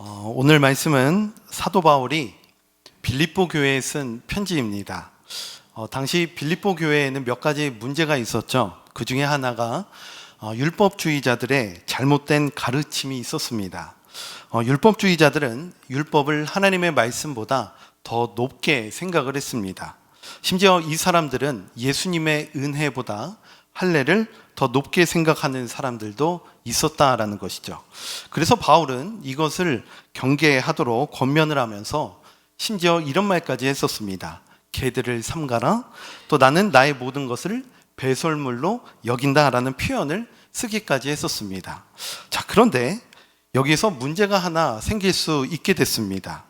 어, 오늘 말씀은 사도 바울이 빌립보 교회에 쓴 편지입니다. 어, 당시 빌립보 교회에는 몇 가지 문제가 있었죠. 그 중에 하나가 어, 율법주의자들의 잘못된 가르침이 있었습니다. 어, 율법주의자들은 율법을 하나님의 말씀보다 더 높게 생각을 했습니다. 심지어 이 사람들은 예수님의 은혜보다 할례를 더 높게 생각하는 사람들도 있었다라는 것이죠. 그래서 바울은 이것을 경계하도록 권면을 하면서 심지어 이런 말까지 했었습니다. 개들을 삼가라. 또 나는 나의 모든 것을 배설물로 여긴다라는 표현을 쓰기까지 했었습니다. 자, 그런데 여기서 문제가 하나 생길 수 있게 됐습니다.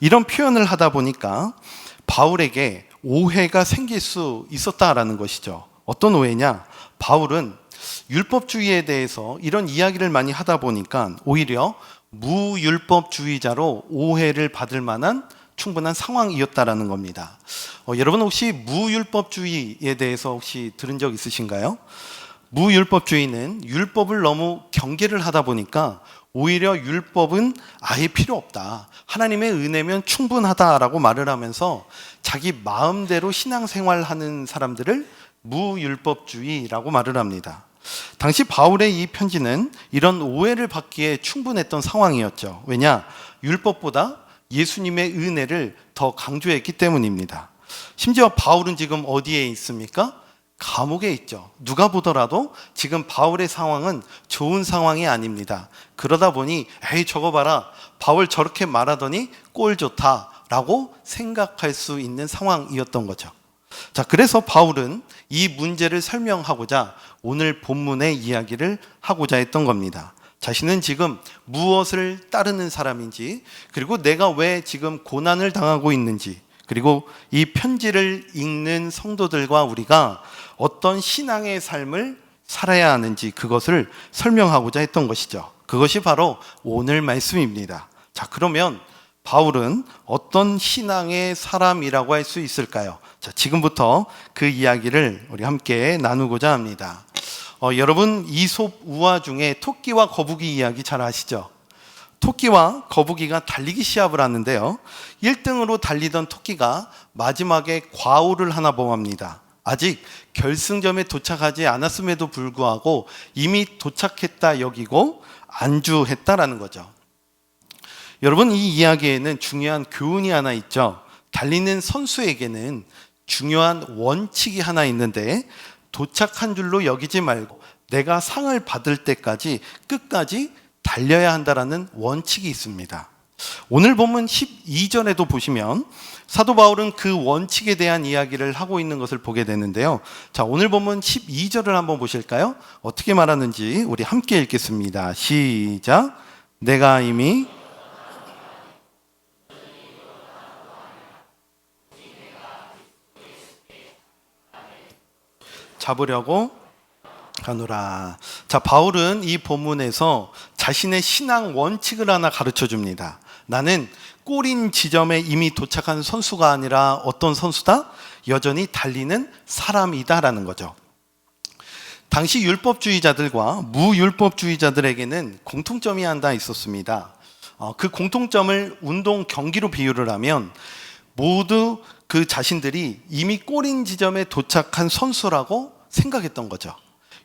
이런 표현을 하다 보니까 바울에게 오해가 생길 수 있었다라는 것이죠. 어떤 오해냐? 바울은 율법주의에 대해서 이런 이야기를 많이 하다 보니까 오히려 무율법주의자로 오해를 받을 만한 충분한 상황이었다라는 겁니다. 어, 여러분 혹시 무율법주의에 대해서 혹시 들은 적 있으신가요? 무율법주의는 율법을 너무 경계를 하다 보니까 오히려 율법은 아예 필요 없다. 하나님의 은혜면 충분하다라고 말을 하면서 자기 마음대로 신앙생활 하는 사람들을 무율법주의라고 말을 합니다. 당시 바울의 이 편지는 이런 오해를 받기에 충분했던 상황이었죠. 왜냐? 율법보다 예수님의 은혜를 더 강조했기 때문입니다. 심지어 바울은 지금 어디에 있습니까? 감옥에 있죠. 누가 보더라도 지금 바울의 상황은 좋은 상황이 아닙니다. 그러다 보니 에이 저거 봐라. 바울 저렇게 말하더니 꼴 좋다 라고 생각할 수 있는 상황이었던 거죠. 자, 그래서 바울은 이 문제를 설명하고자 오늘 본문의 이야기를 하고자 했던 겁니다. 자신은 지금 무엇을 따르는 사람인지, 그리고 내가 왜 지금 고난을 당하고 있는지, 그리고 이 편지를 읽는 성도들과 우리가 어떤 신앙의 삶을 살아야 하는지 그것을 설명하고자 했던 것이죠. 그것이 바로 오늘 말씀입니다. 자, 그러면 바울은 어떤 신앙의 사람이라고 할 수 있을까요? 자, 지금부터 그 이야기를 우리 함께 나누고자 합니다. 어, 여러분 이솝 우화 중에 토끼와 거북이 이야기 잘 아시죠? 토끼와 거북이가 달리기 시합을 하는데요. 1등으로 달리던 토끼가 마지막에 과오를 하나 범합니다. 아직 결승점에 도착하지 않았음에도 불구하고 이미 도착했다 여기고 안주했다라는 거죠. 여러분 이 이야기에는 중요한 교훈이 하나 있죠. 달리는 선수에게는 중요한 원칙이 하나 있는데 도착한 줄로 여기지 말고 내가 상을 받을 때까지 끝까지 달려야 한다라는 원칙이 있습니다. 오늘 본문 12절에도 보시면 사도 바울은 그 원칙에 대한 이야기를 하고 있는 것을 보게 되는데요. 자, 오늘 본문 12절을 한번 보실까요? 어떻게 말하는지 우리 함께 읽겠습니다. 시작. 내가 이미 잡으려고 가노라. 자, 바울은 이 본문에서 자신의 신앙 원칙을 하나 가르쳐 줍니다. 나는 꼬린 지점에 이미 도착한 선수가 아니라 어떤 선수다? 여전히 달리는 사람이다라는 거죠. 당시 율법주의자들과 무율법주의자들에게는 공통점이 하나 있었습니다. 어, 그 공통점을 운동 경기로 비유를 하면 모두 그 자신들이 이미 꼬린 지점에 도착한 선수라고 생각했던 거죠.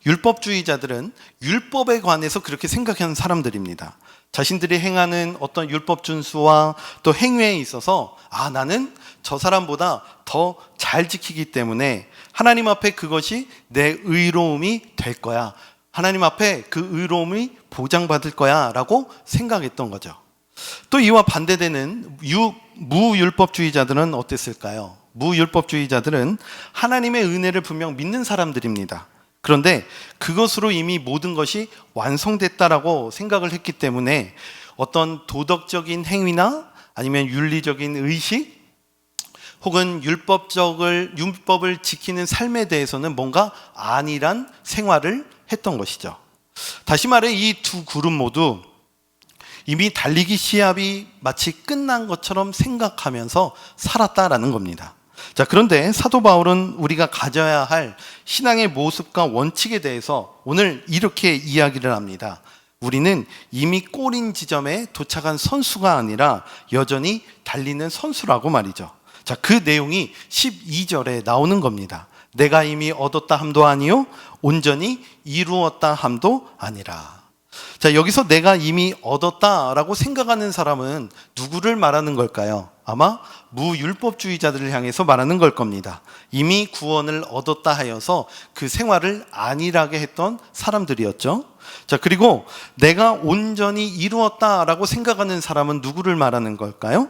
율법주의자들은 율법에 관해서 그렇게 생각하는 사람들입니다. 자신들이 행하는 어떤 율법 준수와 또 행위에 있어서 아 나는 저 사람보다 더 잘 지키기 때문에 하나님 앞에 그것이 내 의로움이 될 거야. 하나님 앞에 그 의로움이 보장받을 거야 라고 생각했던 거죠. 또 이와 반대되는 유, 무율법주의자들은 어땠을까요? 무율법주의자들은 하나님의 은혜를 분명 믿는 사람들입니다. 그런데 그것으로 이미 모든 것이 완성됐다라고 생각을 했기 때문에 어떤 도덕적인 행위나 아니면 윤리적인 의식 혹은 율법적을 율법을 지키는 삶에 대해서는 뭔가 안일한 생활을 했던 것이죠. 다시 말해 이 두 그룹 모두 이미 달리기 시합이 마치 끝난 것처럼 생각하면서 살았다라는 겁니다. 자, 그런데 사도 바울은 우리가 가져야 할 신앙의 모습과 원칙에 대해서 오늘 이렇게 이야기를 합니다. 우리는 이미 골인 지점에 도착한 선수가 아니라 여전히 달리는 선수라고 말이죠. 자, 그 내용이 12절에 나오는 겁니다. 내가 이미 얻었다 함도 아니요 온전히 이루었다 함도 아니라. 자, 여기서 내가 이미 얻었다라고 생각하는 사람은 누구를 말하는 걸까요? 아마 무율법주의자들을 향해서 말하는 걸 겁니다. 이미 구원을 얻었다 하여서 그 생활을 안일하게 했던 사람들이었죠. 자, 그리고 내가 온전히 이루었다라고 생각하는 사람은 누구를 말하는 걸까요?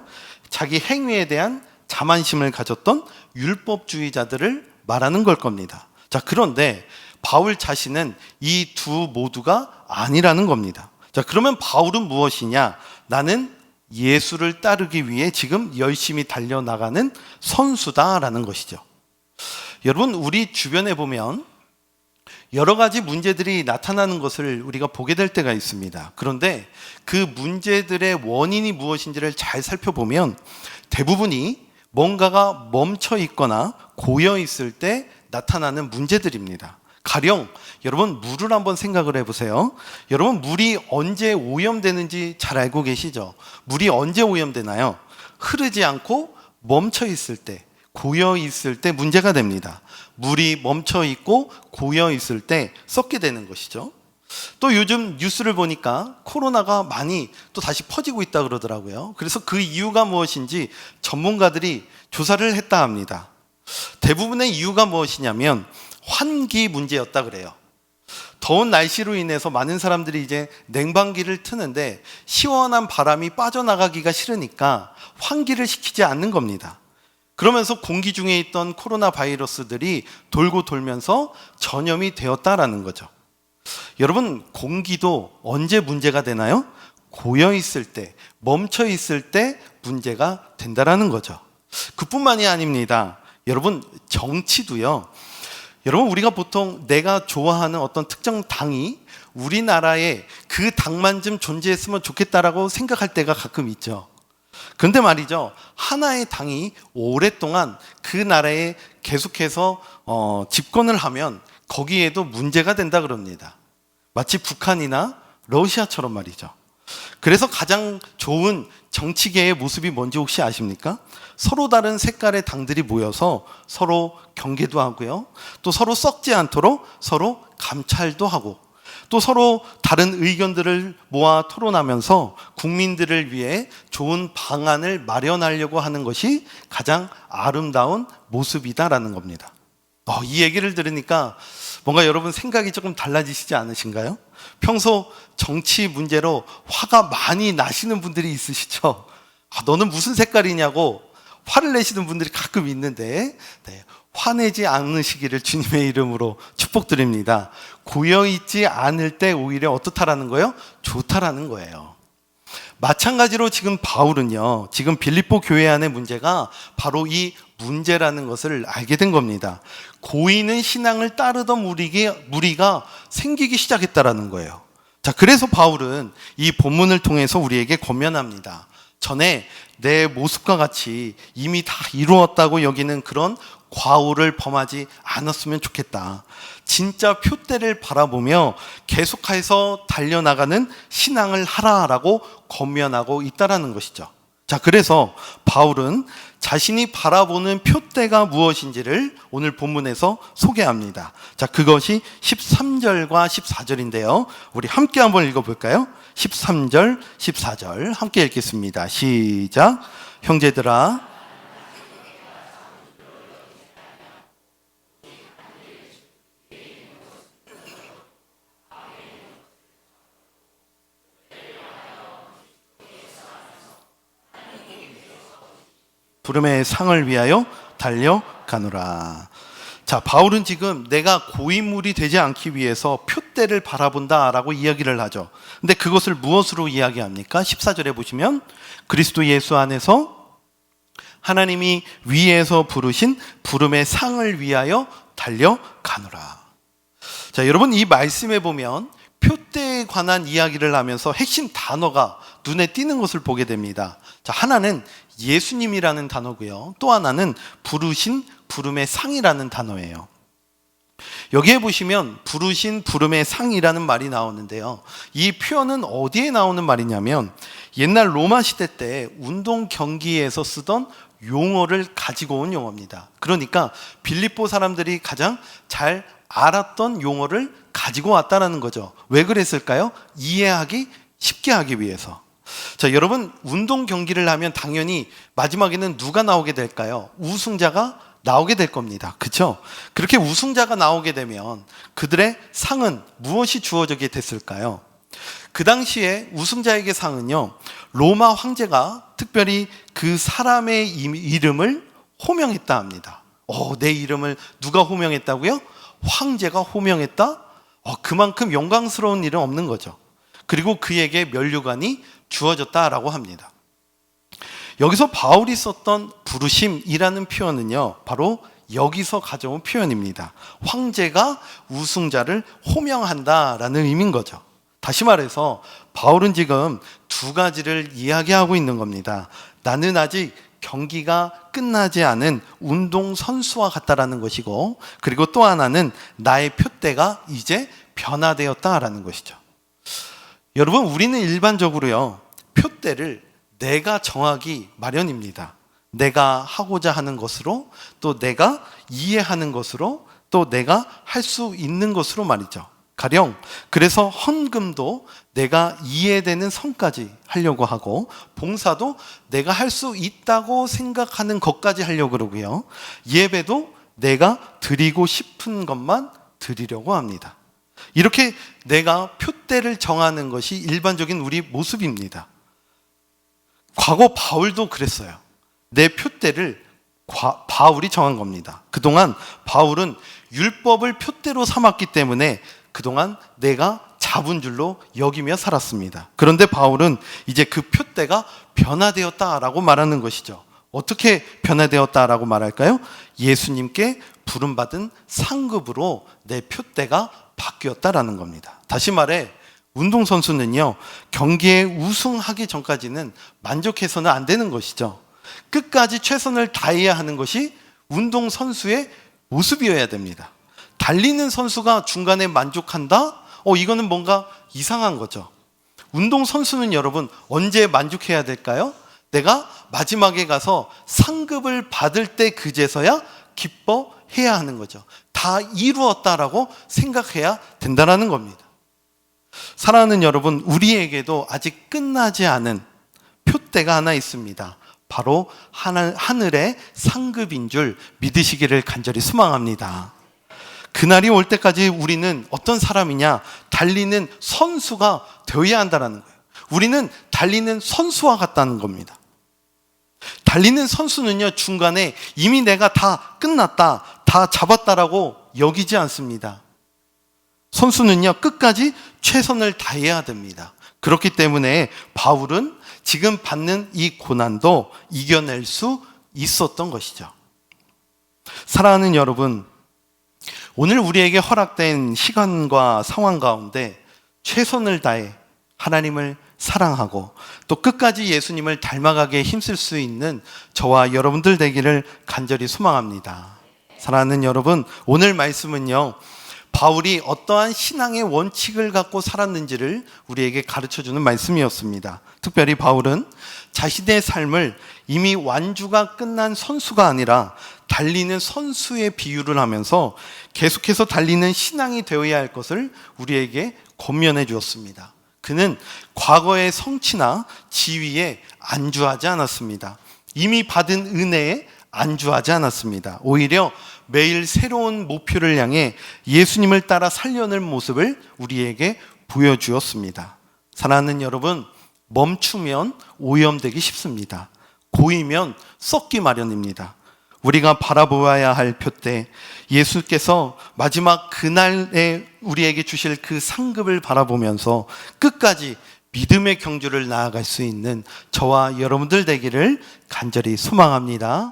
자기 행위에 대한 자만심을 가졌던 율법주의자들을 말하는 걸 겁니다. 자, 그런데 바울 자신은 이 두 모두가 아니라는 겁니다. 자, 그러면 바울은 무엇이냐? 나는 예수를 따르기 위해 지금 열심히 달려나가는 선수다라는 것이죠. 여러분, 우리 주변에 보면 여러 가지 문제들이 나타나는 것을 우리가 보게 될 때가 있습니다. 그런데 그 문제들의 원인이 무엇인지를 잘 살펴보면 대부분이 뭔가가 멈춰 있거나 고여 있을 때 나타나는 문제들입니다. 가령 여러분 물을 한번 생각을 해보세요. 여러분 물이 언제 오염되는지 잘 알고 계시죠? 물이 언제 오염되나요? 흐르지 않고 멈춰 있을 때, 고여 있을 때 문제가 됩니다. 물이 멈춰 있고 고여 있을 때 썩게 되는 것이죠. 또 요즘 뉴스를 보니까 코로나가 많이 또 다시 퍼지고 있다 그러더라고요. 그래서 그 이유가 무엇인지 전문가들이 조사를 했다 합니다. 대부분의 이유가 무엇이냐면 환기 문제였다 그래요. 더운 날씨로 인해서 많은 사람들이 이제 냉방기를 트는데 시원한 바람이 빠져나가기가 싫으니까 환기를 시키지 않는 겁니다. 그러면서 공기 중에 있던 코로나 바이러스들이 돌고 돌면서 전염이 되었다라는 거죠. 여러분, 공기도 언제 문제가 되나요? 고여 있을 때, 멈춰 있을 때 문제가 된다라는 거죠. 그뿐만이 아닙니다. 여러분, 정치도요. 여러분, 우리가 보통 내가 좋아하는 어떤 특정 당이 우리나라에 그 당만 좀 존재했으면 좋겠다라고 생각할 때가 가끔 있죠. 그런데 말이죠. 하나의 당이 오랫동안 그 나라에 계속해서 어, 집권을 하면 거기에도 문제가 된다 그럽니다. 마치 북한이나 러시아처럼 말이죠. 그래서 가장 좋은 정치계의 모습이 뭔지 혹시 아십니까? 서로 다른 색깔의 당들이 모여서 서로 경계도 하고요. 또 서로 썩지 않도록 서로 감찰도 하고 또 서로 다른 의견들을 모아 토론하면서 국민들을 위해 좋은 방안을 마련하려고 하는 것이 가장 아름다운 모습이다라는 겁니다. 어, 이 얘기를 들으니까 뭔가 여러분 생각이 조금 달라지시지 않으신가요? 평소 정치 문제로 화가 많이 나시는 분들이 있으시죠? 아, 너는 무슨 색깔이냐고 화를 내시는 분들이 가끔 있는데, 네, 화내지 않으시기를 주님의 이름으로 축복드립니다. 고여 있지 않을 때 오히려 어떻다라는 거예요? 좋다라는 거예요. 마찬가지로 지금 바울은요, 지금 빌립보 교회 안의 문제가 바로 이 문제라는 것을 알게 된 겁니다. 고이는 신앙을 따르던 무리가, 무리가 생기기 시작했다라는 거예요. 자, 그래서 바울은 이 본문을 통해서 우리에게 권면합니다. 전에 내 모습과 같이 이미 다 이루었다고 여기는 그런 과오를 범하지 않았으면 좋겠다. 진짜 표대를 바라보며 계속해서 달려나가는 신앙을 하라라고 권면하고 있다라는 것이죠. 자, 그래서 바울은 자신이 바라보는 표대가 무엇인지를 오늘 본문에서 소개합니다. 자, 그것이 13절과 14절인데요. 우리 함께 한번 읽어볼까요? 13절, 14절 함께 읽겠습니다. 시작. 형제들아, 부름의 상을 위하여 달려가노라. 자, 바울은 지금 내가 고인물이 되지 않기 위해서 표대를 바라본다라고 이야기를 하죠. 근데 그것을 무엇으로 이야기합니까? 14절에 보시면 그리스도 예수 안에서 하나님이 위에서 부르신 부름의 상을 위하여 달려가노라. 자, 여러분 이 말씀에 보면 표대에 관한 이야기를 하면서 핵심 단어가 눈에 띄는 것을 보게 됩니다. 자, 하나는 예수님이라는 단어고요. 또 하나는 부르신 부름의 상이라는 단어예요. 여기에 보시면 부르신 부름의 상이라는 말이 나오는데요. 이 표현은 어디에 나오는 말이냐면 옛날 로마 시대 때 운동 경기에서 쓰던 용어를 가지고 온 용어입니다. 그러니까 빌립보 사람들이 가장 잘 알았던 용어를 가지고 왔다라는 거죠. 왜 그랬을까요? 이해하기 쉽게 하기 위해서. 자, 여러분 운동 경기를 하면 당연히 마지막에는 누가 나오게 될까요? 우승자가 나오게 될 겁니다. 그렇죠? 그렇게 우승자가 나오게 되면 그들의 상은 무엇이 주어지게 됐을까요? 그 당시에 우승자에게 상은요. 로마 황제가 특별히 그 사람의 이- 이름을 호명했다 합니다. 어, 내 이름을 누가 호명했다고요? 황제가 호명했다? 어, 그만큼 영광스러운 일은 없는 거죠. 그리고 그에게 면류관이 주어졌다라고 합니다. 여기서 바울이 썼던 부르심이라는 표현은요, 바로 여기서 가져온 표현입니다. 황제가 우승자를 호명한다라는 의미인 거죠. 다시 말해서 바울은 지금 두 가지를 이야기하고 있는 겁니다. 나는 아직 경기가 끝나지 않은 운동 선수와 같다라는 것이고, 그리고 또 하나는 나의 표대가 이제 변화되었다라는 것이죠. 여러분, 우리는 일반적으로요, 표대를 내가 정하기 마련입니다. 내가 하고자 하는 것으로, 또 내가 이해하는 것으로, 또 내가 할 수 있는 것으로 말이죠. 가령, 그래서 헌금도 내가 이해되는 선까지 하려고 하고, 봉사도 내가 할 수 있다고 생각하는 것까지 하려고 그러고요. 예배도 내가 드리고 싶은 것만 드리려고 합니다. 이렇게 내가 표대를 정하는 것이 일반적인 우리 모습입니다. 과거 바울도 그랬어요. 내 표대를 과- 바울이 정한 겁니다. 그동안 바울은 율법을 표대로 삼았기 때문에 그동안 내가 잡은 줄로 여기며 살았습니다. 그런데 바울은 이제 그 표대가 변화되었다라고 말하는 것이죠. 어떻게 변화되었다라고 말할까요? 예수님께 부름받은 상급으로 내 표대가 바뀌었다라는 겁니다. 다시 말해 운동선수는요, 경기에 우승하기 전까지는 만족해서는 안 되는 것이죠. 끝까지 최선을 다해야 하는 것이 운동선수의 모습이어야 됩니다. 달리는 선수가 중간에 만족한다? 어, 이거는 뭔가 이상한 거죠. 운동선수는 여러분, 언제 만족해야 될까요? 내가 마지막에 가서 상급을 받을 때 그제서야 기뻐해야 하는 거죠. 다 이루었다라고 생각해야 된다라는 겁니다. 사랑하는 여러분, 우리에게도 아직 끝나지 않은 표대가 하나 있습니다. 바로 하늘, 하늘의 상급인 줄 믿으시기를 간절히 소망합니다. 그날이 올 때까지 우리는 어떤 사람이냐? 달리는 선수가 되어야 한다는 거예요. 우리는 달리는 선수와 같다는 겁니다. 달리는 선수는요, 중간에 이미 내가 다 끝났다, 다 잡았다라고 여기지 않습니다. 선수는요, 끝까지 최선을 다해야 됩니다. 그렇기 때문에 바울은 지금 받는 이 고난도 이겨낼 수 있었던 것이죠. 사랑하는 여러분, 오늘 우리에게 허락된 시간과 상황 가운데 최선을 다해 하나님을 사랑하고 또 끝까지 예수님을 닮아가게 힘쓸 수 있는 저와 여러분들 되기를 간절히 소망합니다. 사랑하는 여러분, 오늘 말씀은요, 바울이 어떠한 신앙의 원칙을 갖고 살았는지를 우리에게 가르쳐 주는 말씀이었습니다. 특별히 바울은 자신의 삶을 이미 완주가 끝난 선수가 아니라 달리는 선수의 비유를 하면서 계속해서 달리는 신앙이 되어야 할 것을 우리에게 권면해 주었습니다. 그는 과거의 성취나 지위에 안주하지 않았습니다. 이미 받은 은혜에 안주하지 않았습니다. 오히려 매일 새로운 목표를 향해 예수님을 따라 살려낼 모습을 우리에게 보여주었습니다. 사랑하는 여러분, 멈추면 오염되기 쉽습니다. 고이면 썩기 마련입니다. 우리가 바라보아야 할 표때 예수께서 마지막 그날에 우리에게 주실 그 상급을 바라보면서 끝까지 믿음의 경주를 나아갈 수 있는 저와 여러분들 되기를 간절히 소망합니다.